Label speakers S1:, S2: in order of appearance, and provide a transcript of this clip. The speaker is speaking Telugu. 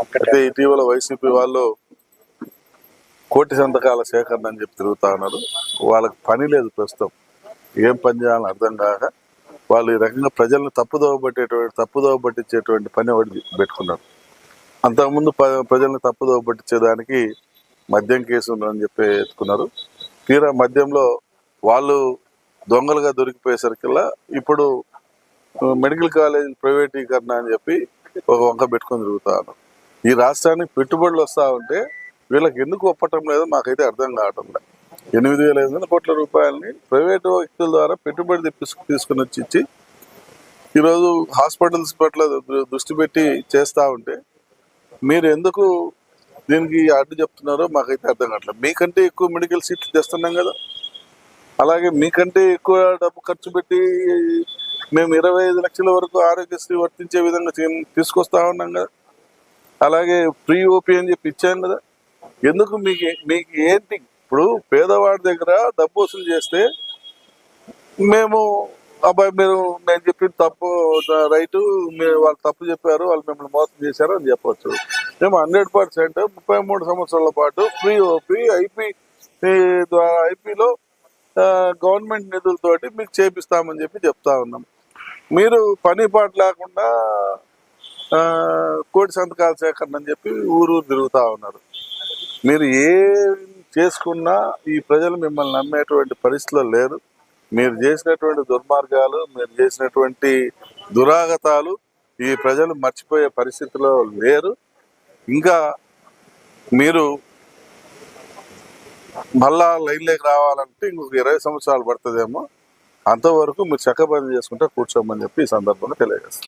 S1: అయితే ఇటీవల వైసీపీ వాళ్ళు కోటి సంతకాల సేకరణ అని చెప్పి తిరుగుతా ఉన్నారు. వాళ్ళకి పని లేదు ప్రస్తుతం. ఏం పని చేయాలని అర్థం కాక వాళ్ళు ఈ రకంగా ప్రజలను తప్పుదోవ పట్టేటువంటి తప్పుదోవ పట్టించేటువంటి పని ఒకటి పెట్టుకున్నారు. అంతకుముందు ప్రజలను ప్రజల్ని తప్పుదోవ పట్టించేదానికి మద్యం కేసు ఉందని చెప్పి ఎత్తుకున్నారు. తీరా మద్యంలో వాళ్ళు దొంగలుగా దొరికిపోయేసరికల్లా ఇప్పుడు మెడికల్ కాలేజ్ ప్రైవేటీకరణ అని చెప్పి ఒక వంక పెట్టుకొని తిరుగుతా ఉన్నారు. ఈ రాష్ట్రానికి పెట్టుబడులు వస్తా ఉంటే వీళ్ళకి ఎందుకు ఒప్పటం లేదో మాకైతే అర్థం కావటం లేదు. ఎనిమిది వేల ఐదు వందల కోట్ల రూపాయలని ప్రైవేటు వ్యక్తుల ద్వారా పెట్టుబడి తెప్పించు తీసుకుని వచ్చి ఇచ్చి ఈరోజు హాస్పిటల్స్ పట్ల దృష్టి పెట్టి చేస్తూ ఉంటే మీరు ఎందుకు దీనికి అడ్డు చెప్తున్నారో మాకైతే అర్థం కావట్లేదు. మీకంటే ఎక్కువ మెడికల్ సీట్లు తెస్తున్నాం కదా. అలాగే మీకంటే ఎక్కువ డబ్బు ఖర్చు పెట్టి మేము ఇరవై ఐదు లక్షల వరకు ఆరోగ్యశ్రీ వర్తించే విధంగా తీసుకొస్తా ఉన్నాం కదా. అలాగే ప్రీ ఓపీ అని చెప్పి ఇచ్చాను కదా. ఎందుకు మీకు మీకు ఏంటి? ఇప్పుడు పేదవాడి దగ్గర డబ్బు వసూలు చేస్తే మేము అబ్బాయి మీరు నేను చెప్పిన తప్పు రైటు మీరు వాళ్ళు తప్పు చెప్పారు వాళ్ళు మిమ్మల్ని మోసం చేశారు అని చెప్పవచ్చు మేము హండ్రెడ్ పర్సెంట్ ముప్పై మూడు సంవత్సరాల పాటు ఫ్రీ ఓపీ ఐపీ ద్వారా ఐపీలో గవర్నమెంట్ నిధులతోటి మీకు చేపిస్తామని చెప్పి చెప్తా ఉన్నాం. మీరు పని పాట లేకుండా కోటి సంతకాల సేకరణ అని చెప్పి ఊరు ఊరు ఉన్నారు. మీరు ఏ చేసుకున్నా ఈ ప్రజలు మిమ్మల్ని నమ్మేటువంటి పరిస్థితిలో లేరు. మీరు చేసినటువంటి దుర్మార్గాలు మీరు చేసినటువంటి దురాగతాలు ఈ ప్రజలు మర్చిపోయే పరిస్థితిలో లేరు. ఇంకా మీరు మళ్ళా లైన్లోకి రావాలంటే ఇంకొక ఇరవై సంవత్సరాలు పడుతుందేమో. అంతవరకు మీరు చక్కబద్ధం చేసుకుంటే కూర్చోమని చెప్పి ఈ సందర్భంగా తెలియజేస్తాను.